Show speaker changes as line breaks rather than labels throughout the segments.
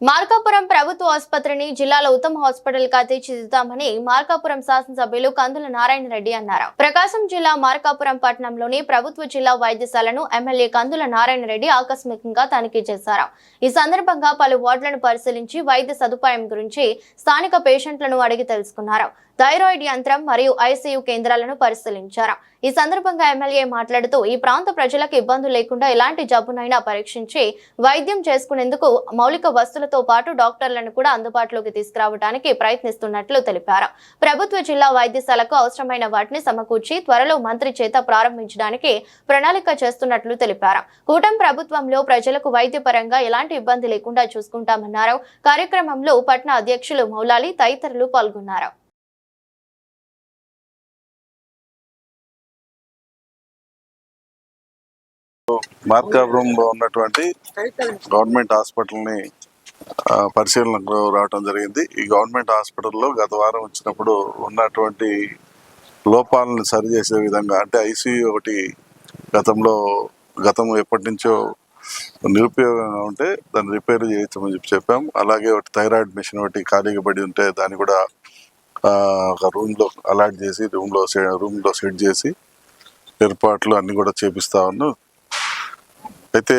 మార్కాపురం ప్రభుత్వ ఆసుపత్రిని జిల్లాలో ఉత్తమ హాస్పిటల్గా తీర్చిదిద్దామని మార్కాపురం శాసనసభ్యులు కందుల నారాయణ రెడ్డి అన్నారు. ప్రకాశం జిల్లా మార్కాపురం పట్టణంలోని ప్రభుత్వ జిల్లా వైద్యశాలను ఎమ్మెల్యే కందుల నారాయణ రెడ్డి ఆకస్మికంగా తనిఖీ చేశారు. ఈ సందర్భంగా పలు వార్డులను పరిశీలించి వైద్య సదుపాయం గురించి స్థానిక పేషెంట్లను అడిగి తెలుసుకున్నారు. థైరాయిడ్ యంత్రం మరియు ఐసీయూ కేంద్రాలను పరిశీలించారు. ఈ సందర్భంగా ఎమ్మెల్యే మాట్లాడుతూ ఈ ప్రాంత ప్రజలకు ఇబ్బందులు లేకుండా ఎలాంటి జబ్బునైనా పరీక్షించి వైద్యం చేసుకునేందుకు మౌలిక వస్తువులతో పాటు డాక్టర్లను కూడా అందుబాటులోకి తీసుకురావడానికి ప్రయత్నిస్తున్నట్లు తెలిపారు. ప్రభుత్వ జిల్లా వైద్యశాలకు అవసరమైన వాటిని సమకూర్చి త్వరలో మంత్రి చేత ప్రారంభించడానికి ప్రణాళిక చేస్తున్నట్లు తెలిపారు. కూటమి ప్రభుత్వంలో ప్రజలకు వైద్యపరంగా ఎలాంటి ఇబ్బంది లేకుండా చూసుకుంటామన్నారు. కార్యక్రమంలో పట్న అధ్యక్షులు మౌలాలి తదితరులు పాల్గొన్నారు.
మార్కాపురంలో ఉన్నటువంటి గవర్నమెంట్ హాస్పిటల్ని పరిశీలనకు రావడం జరిగింది. ఈ గవర్నమెంట్ హాస్పిటల్లో గత వారం వచ్చినప్పుడు ఉన్నటువంటి లోపాలను సరిచేసే విధంగా అంటే ఐసీయూ ఒకటి గతంలో గతం ఎప్పటి నుంచో నిరుపయోగంగా ఉంటే దాన్ని రిపేర్ చేయించమని చెప్పి చెప్పాం. అలాగే ఒకటి థైరాయిడ్ మిషన్ ఒకటి ఖాళీగా పడి ఉంటే దాన్ని కూడా ఒక రూమ్లో అలాట్ చేసి రూమ్లో రూమ్లో సెట్ చేసి ఏర్పాట్లు అన్నీ కూడా చేపిస్తా ఉన్నాం. అయితే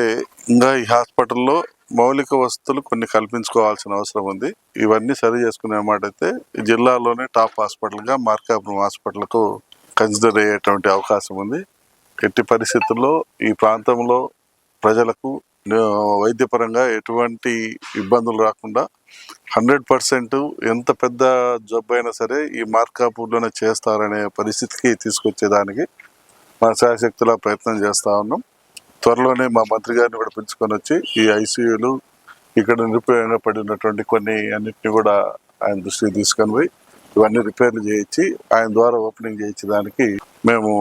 ఇంకా ఈ హాస్పిటల్లో మౌలిక వసతులు కొన్ని కల్పించుకోవాల్సిన అవసరం ఉంది. ఇవన్నీ సరి చేసుకునే మాట అయితే ఈ జిల్లాలోనే టాప్ హాస్పిటల్గా మార్కాపురం హాస్పిటల్కు కన్సిడర్ అయ్యేటువంటి అవకాశం ఉంది. ఎట్టి పరిస్థితుల్లో ఈ ప్రాంతంలో ప్రజలకు వైద్యపరంగా ఎటువంటి ఇబ్బందులు రాకుండా హండ్రెడ్ పర్సెంట్ ఎంత పెద్ద జబ్బు అయినా సరే ఈ మార్కాపూర్లోనే చేస్తారనే పరిస్థితికి తీసుకొచ్చేదానికి మన శాశక్తులా ప్రయత్నం చేస్తూ ఉన్నాం. త్వరలోనే మా మంత్రి గారిని కూడా పిలుచుకొని వచ్చి ఈ ఐసీయూలు ఇక్కడ నిరుపయోగంగా పడినటువంటి కొన్ని అన్నిటిని కూడా ఆయన దృష్టికి తీసుకొని పోయి ఇవన్నీ రిపేర్లు చేయించి ఆయన ద్వారా ఓపెనింగ్ చేయించడానికి మేము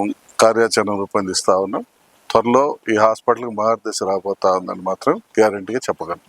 కార్యాచరణ రూపొందిస్తా ఉన్నాం. త్వరలో ఈ హాస్పిటల్కి మార్గదర్శి రాబోతా ఉందని మాత్రం గ్యారంటీగా చెప్పగలను